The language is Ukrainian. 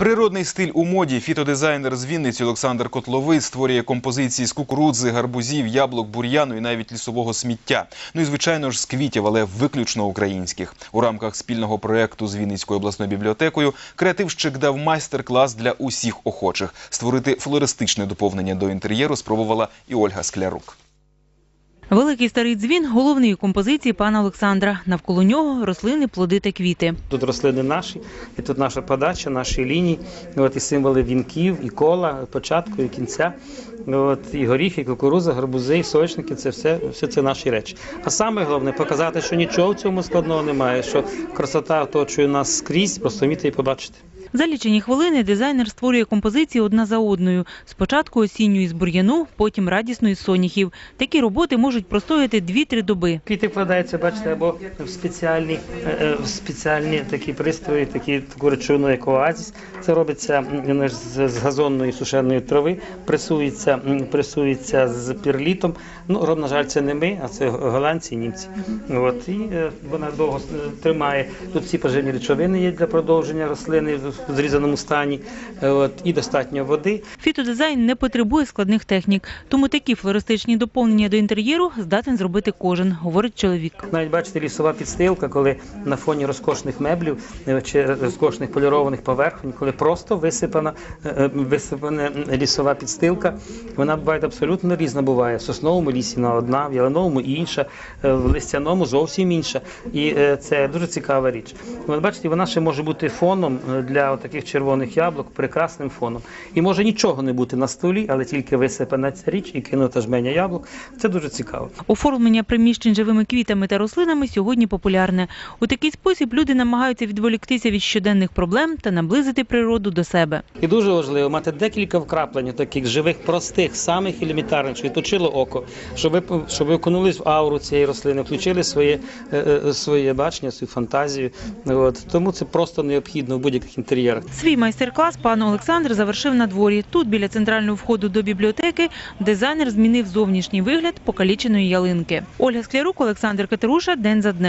Природний стиль у моді. Фітодизайнер з Вінниці Олександр Котловий створює композиції з кукурудзи, гарбузів, яблук, бур'яну і навіть лісового сміття. Ну і звичайно ж з квітів, але виключно українських. У рамках спільного проекту з Вінницькою обласною бібліотекою креативщик дав майстер-клас для усіх охочих. Створити флористичне доповнення до інтер'єру спробувала і Ольга Склярук. Великий старий дзвін головний у композиції пана Олександра. Навколо нього рослини, плоди та квіти. Тут рослини наші, і тут наша подача, наші лінії, от і символи вінків, і кола, початку, і кінця. От, і горіхи, і кукуруза, гарбузи, і сочники це все, все це наші речі. А саме головне показати, що нічого в цьому складного немає, що красота оточує нас скрізь, просто вміти і побачити. За лічені хвилини дизайнер створює композиції одна за одною. Спочатку осінню із бур'яну, потім радісну із соняхів. Такі роботи можуть простояти 2-3 доби. Квіти вкладаються, бачите, або в спеціальні, е, е, в спеціальні такі пристрої, такі таку речовину, як оазіс. Це робиться з, газонної сушеної трави, пресується, пресується з пірлітом. Ну, на жаль, це не ми, а це голландці німці. От, і е, вона довго тримає. Тут всі поживні речовини є для продовження рослини в зрізаному стані. Е, От, і достатньо води. Фітодизайн не потребує складних технік, тому такі флористичні доповнення до інтер'єру здатен зробити кожен, говорить чоловік. Навіть бачите, лісова підстилка, коли на фоні розкошних меблів е, чи розкошних полірованих поверхонь, коли просто висипана, е, висипана лісова підстилка, вона буває абсолютно різна. Буває в сосновому лісі вона одна, в ялиновому інша, в листяному зовсім інша. І це дуже цікава річ. От бачите, вона ще може бути фоном е, таких червоних яблук, прекрасним фоном. І може нічого не бути на столі, але тільки висипана ця річ і кинута жменя яблук. Це дуже цікаво. Оформлення приміщень живими квітами та рослинами сьогодні популярне. У такий спосіб люди намагаються відволіктися від щоденних проблем та наблизити природу до себе. І дуже важливо мати декілька вкраплень таких живих, простих, самих елементарних, що відточило око, щоб ви щоб ви окунулись в ауру цієї рослини, включили своє, е, е, своє бачення, свою фантазію. От тому це просто необхідно в будь-яких інтер'єрах. Свій майстер-клас пан Олександр завершив на дворі. Тут, біля центрального входу до бібліотеки, дизайнер змінив зовнішній вигляд покаліченої ялинки. Ольга Склярук, Олександр Катеруша. День за днем.